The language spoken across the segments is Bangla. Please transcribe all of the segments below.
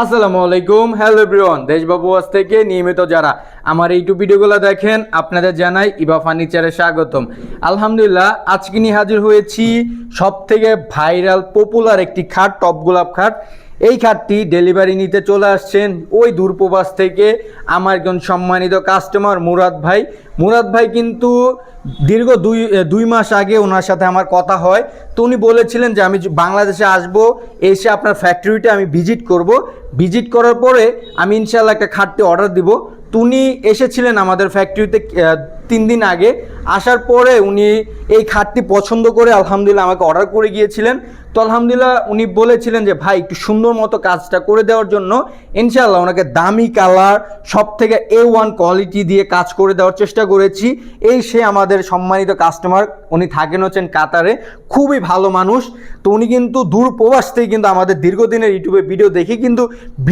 আসসালামু আলাইকুম। হ্যালো এভরিওয়ান দেশবাবু আজ থেকে নিয়মিত যারা আমার ইউটিউব ভিডিওগুলো দেখেন, আপনাদের জানাই ইবা ফার্নিচারে স্বাগতম। আলহামদুলিল্লাহ, আজকে নিয়ে হাজির হয়েছি সব থেকে ভাইরাল পপুলার একটি খাট, টপ গোলাপ খাট। এই খাটটি ডেলিভারি নিতে চলে আসছেন ওই দূরপ্রবাস থেকে আমার একজন সম্মানিত কাস্টমার মুরাদ ভাই। মুরাদ ভাই কিন্তু দীর্ঘ দুই দুই মাস আগে ওনার সাথে আমার কথা হয়। তো উনি বলেছিলেন যে, আমি বাংলাদেশে আসব, এসে আপনার ফ্যাক্টরিতে আমি ভিজিট করব। ভিজিট করার পরে আমি ইনশাল্লাহ একটা খাটটি অর্ডার দিব। তো উনি এসেছিলেন আমাদের ফ্যাক্টরিতে তিন দিন আগে। আসার পরে উনি এই খাটটি পছন্দ করে আলহামদুলিল্লাহ আমাকে অর্ডার করে গিয়েছিলেন। তো আলহামদুলিল্লাহ উনি বলেছিলেন যে, ভাই, একটু সুন্দর মতো কাজটা করে দেওয়ার জন্য ইনশাআল্লাহ ওনাকে দামি কালার সব থেকে এ ওয়ান কোয়ালিটি দিয়ে কাজ করে দেওয়ার চেষ্টা করেছি। এই সে আমাদের সম্মানিত কাস্টমার উনি থাকেন হচ্ছেন কাতারে, খুবই ভালো মানুষ। তো উনি কিন্তু দূর প্রবাস থেকে কিন্তু আমাদের দীর্ঘদিনের ইউটিউবে ভিডিও দেখে কিন্তু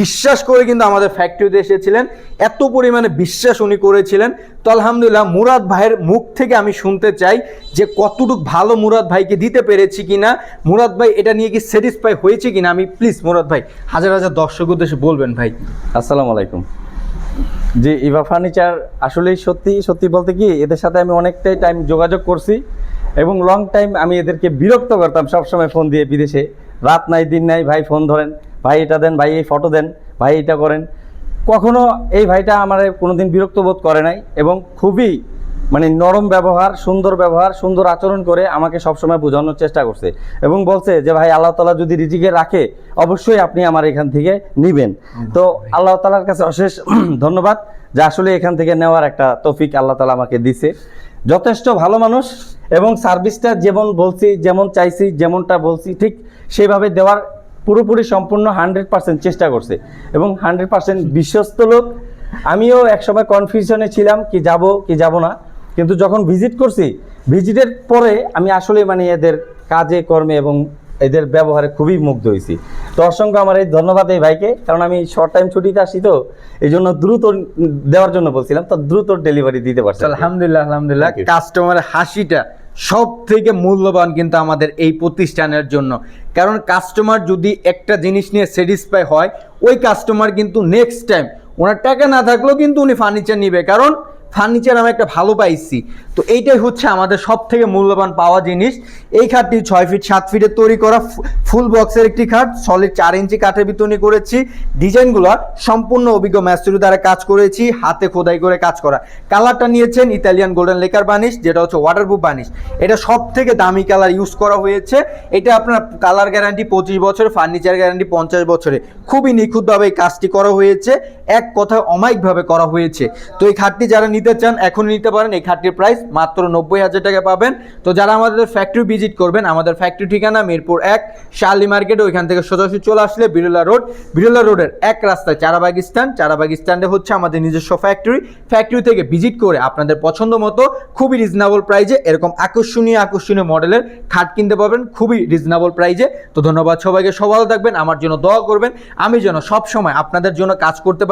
বিশ্বাস করে কিন্তু আমাদের ফ্যাক্টরিতে এসেছিলেন। এত পরিমাণে বিশ্বাস উনি করেছিলেন। তো আলহামদুলিল্লাহ মুরাদ ভাইয়ের মুখ থেকে আমি শুনতে চাই যে কতটুকু ভালো মুরাদ ভাইকে দিতে পেরেছি কিনা। মুরাদ ভাই, এটা নিয়ে কি স্যাটিসফাই হয়েছে কিনা? আমি প্লিজ মুরাদ ভাই, হাজার হাজার দর্শক উদ্দেশ্যে বলবেন ভাই। আসসালামু আলাইকুম। জি, ইভা ফার্নিচার আসলেই সত্যি সত্যি বলতে কি, এদের সাথে আমি অনেকটাই টাইম যোগাযোগ করছি এবং লং টাইম আমি এদেরকে বিরক্ত করতাম, সবসময় ফোন দিয়ে বিদেশে। রাত নাই, দিন নাই, ভাই ফোন ধরেন, ভাই এটা দেন, ভাই এই ফটো দেন, ভাই এটা করেন। কখনো এই ভাইটা আমার কোনোদিন বিরক্ত বোধ করে নাই এবং খুবই মানে নরম ব্যবহার, সুন্দর ব্যবহার, সুন্দর আচরণ করে আমাকে সবসময় বোঝানোর চেষ্টা করছে এবং বলছে যে, ভাই, আল্লাহ তালা যদি রিজিকে রাখে, অবশ্যই আপনি আমার এখান থেকে নিবেন। তো আল্লাহ তালার কাছে অশেষ ধন্যবাদ যে, আসলে এখান থেকে নেওয়ার একটা তৌফিক আল্লাহ তালা আমাকে দিছে। যথেষ্ট ভালো মানুষ এবং সার্ভিসটা যেমন বলছি, যেমন চাইছি, যেমনটা বলছি, ঠিক সেভাবে দেওয়ার পুরোপুরি সম্পূর্ণ হান্ড্রেড পার্সেন্ট চেষ্টা করছে এবং হান্ড্রেড পার্সেন্ট বিশ্বস্ত লোক। আমিও একসময় কনফিউশনে ছিলাম কি যাব কি যাব না। কিন্তু যখন ভিজিট করছি ভিজিটের পরে আমি আসলে মানে এদের কাজে কর্মে এবং এদের ব্যবহারে খুবই মুগ্ধ হয়েছি। তো অসংখ্য আমার এই ধন্যবাদ এই ভাইকে কারণ আমি শর্ট টাইম ছুটিতে আসি তো এই জন্য দ্রুত দেওয়ার জন্য বলছিলাম তো দ্রুত ডেলিভারি দিতে পারছি। আলহামদুলিল্লাহ আলহামদুলিল্লাহ. কাস্টমারের হাসিটা সব থেকে মূল্যবান কিন্তু আমাদের এই প্রতিষ্ঠানের জন্য। কারণ কাস্টমার যদি একটা জিনিস নিয়ে স্যাটিসফাই হয়, ওই কাস্টমার কিন্তু নেক্সট টাইম ওনার টাকা না থাকলেও কিন্তু উনি ফার্নিচার নিবে। কারণ ফার্নিচার আমি একটা ভালো পাইছি। তো এইটাই হচ্ছে আমাদের সব থেকে মূল্যবান পাওয়া জিনিস। এই খাটটি ছয় ফিট সাত ফিটের তৈরি করা ফুল বক্সের একটি খাট। সলিড চার ইঞ্চি কাঠের ভিতরে করেছি। ডিজাইনগুলো সম্পূর্ণ অভিজ্ঞ ম্যাস্ট্রি দ্বারা কাজ করেছি। হাতে খোদাই করে কাজ করা। কালারটা নিয়েছেন ইতালিয়ান গোল্ডেন লেকার বানিশ, যেটা হচ্ছে ওয়াটারপ্রুফ বানিশ। এটা সব থেকে দামি কালার ইউজ করা হয়েছে। এটা আপনার কালার গ্যারান্টি পঁচিশ বছর ফার্নিচার গ্যারান্টি পঞ্চাশ বছরে। খুবই নিখুঁতভাবে এই কাজটি করা হয়েছে। এক কথায় অমায়িকভাবে করা হয়েছে। তো এই খাটটি যারা নিতে চান, এখনই নিতে পারেন। এই খাটটির প্রাইস মাত্র নব্বই হাজার টাকা পাবেন। তো যারা আমাদের ফ্যাক্টরি ভিজিট করবেন, আমাদের ফ্যাক্টরি ঠিকানা মিরপুর এক শার্লি মার্কেটে, ওইখান থেকে সোজাসুজি চলে আসলে বিরলা রোড। বিরলা রোডের এক রাস্তায় চারাবাগ স্ট্যান্ড চারাবাগ স্ট্যান্ডে হচ্ছে আমাদের নিজস্ব ফ্যাক্টরি ফ্যাক্টরি থেকে ভিজিট করে আপনাদের পছন্দ মতো খুবই রিজনেবল প্রাইজে এরকম আকর্ষণীয় আকর্ষণীয় মডেলের খাট কিনতে পারবেন। খুবই রিজনেবল প্রাইজে তো ধন্যবাদ সবাইকে। সব ভালো থাকবেন। আমার জন্য দোয়া করবেন। আমি যেন সব সময় আপনাদের জন্য কাজ করতে